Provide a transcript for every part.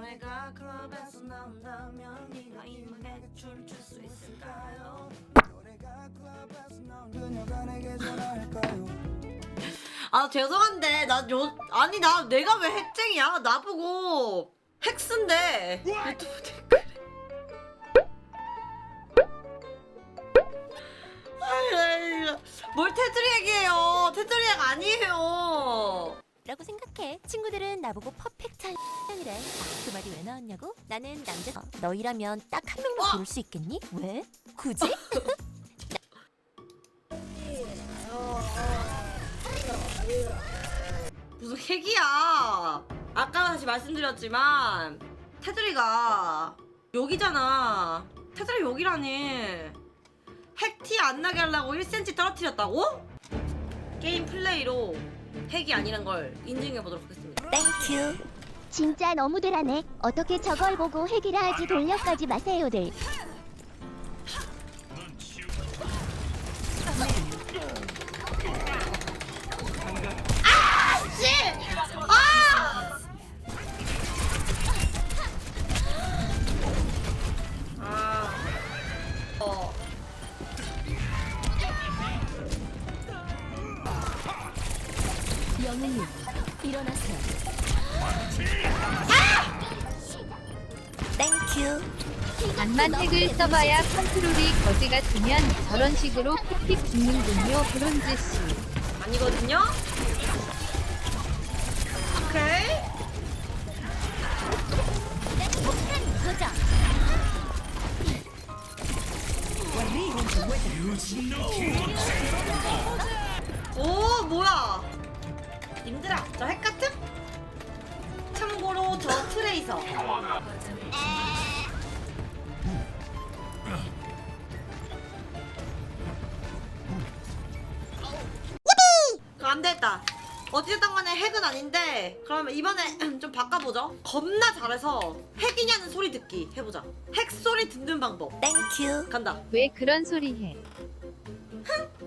노래가 클럽에서 나온다면 네가 이만에 춤출 수 있을까요? 아 죄송한데 나 요 아니 나 내가 왜 핵쟁이야? 나보고 핵쓴데. 유튜브 댓글에. 아이, 뭘 테두리 얘기해요? 테두리 얘기 아니에요 생각해. 친구들은 나보고 퍼펙트한 이래. 그 말이 왜 나왔냐고? 나는 남자. 어, 너희라면 딱 한 명만 와. 고를 수 있겠니? 왜? 굳이? 무슨 핵이야 아까 다시 말씀드렸지만 테두리가 여기잖아 테두리 여기라니 핵 티 안 나게 하려고 1cm 떨어뜨렸다고? 게임 플레이로 핵이 아니란 걸 인증해 보도록 하겠습니다 땡큐. 진짜 너무들 하네. 어떻게 저걸 보고 핵이라 하지 돌려까지 마세요들. 영웅님, 일어나세요. 땡큐. 암만 핵을 써봐야 컨트롤이 거지 같으면 저런 식으로 픽픽 죽는군요. 브론즈 씨. 아니거든요? 오케이. 오, 뭐야. 님들아, 저 핵 같음? 참고로 저 트레이서. 그럼 안 됐다. 어찌됐든 간에 핵은 아닌데 그러면 이번에 좀 바꿔보죠. 겁나 잘해서 핵이냐는 소리 듣기 해보자. 핵 소리 듣는 방법. 땡큐. 간다. 왜 그런 소리 해? 왜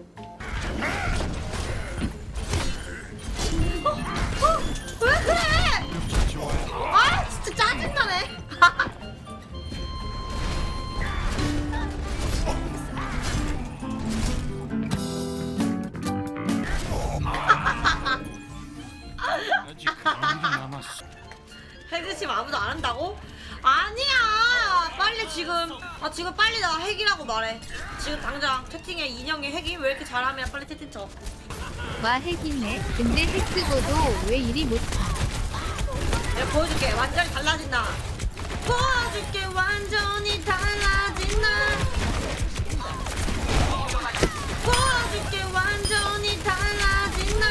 핵을 아무도 안 한다고? 아니야. 빨리 지금 아 지금 빨리 나 핵이라고 말해. 지금 당장 채팅에 인형의 핵이 왜 이렇게 잘하면 빨리 채팅 쳐. 와 핵이네. 근데 핵 쓰고도 왜 이리 못해? 내가 보여줄게. 완전히 달라진다. 보여줄게. 완전히 달라진다. 보여줄게. 완전히 달라진다.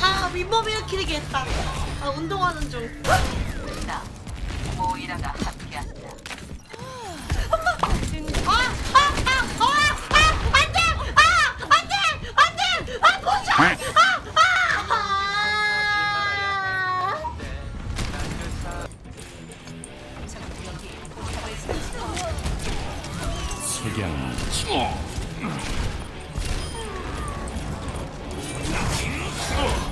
아, 윗몸 일으키게 했다. 아, 운동하는 중. 모이라가 함께한다. 아, 아, 아, 아, 아, 안 돼! 아, 안 돼! 안 돼! 아, 보자! 아, 아, 아. 석양. 됐잖아!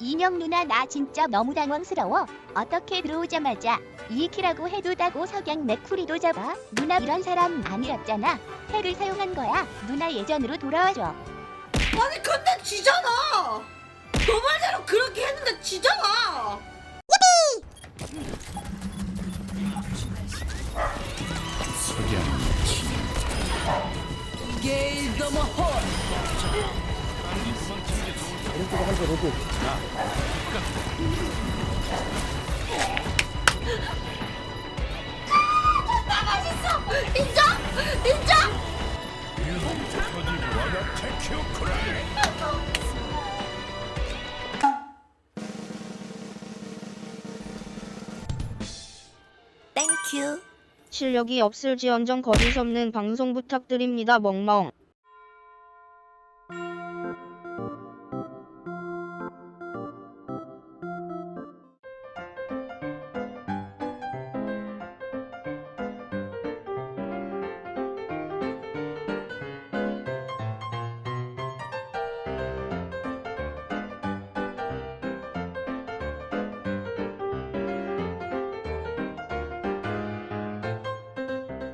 인형 누나 나 진짜 너무 당황스러워. 어떻게 들어오자마자 이키라고 해도 다고 석양 맥쿠리도 잡아. 누나 이런 사람 아니었잖아. 핵을 사용한 거야. 누나 예전으로 돌아와줘. 아니, 근데 지잖아! 너 말대로 그렇게 했는데 지잖아! 나 맛있어! 인정? 인정? 땡큐. 실력이 없을지언정 거짓없는 방송 부탁드립니다. 멍멍.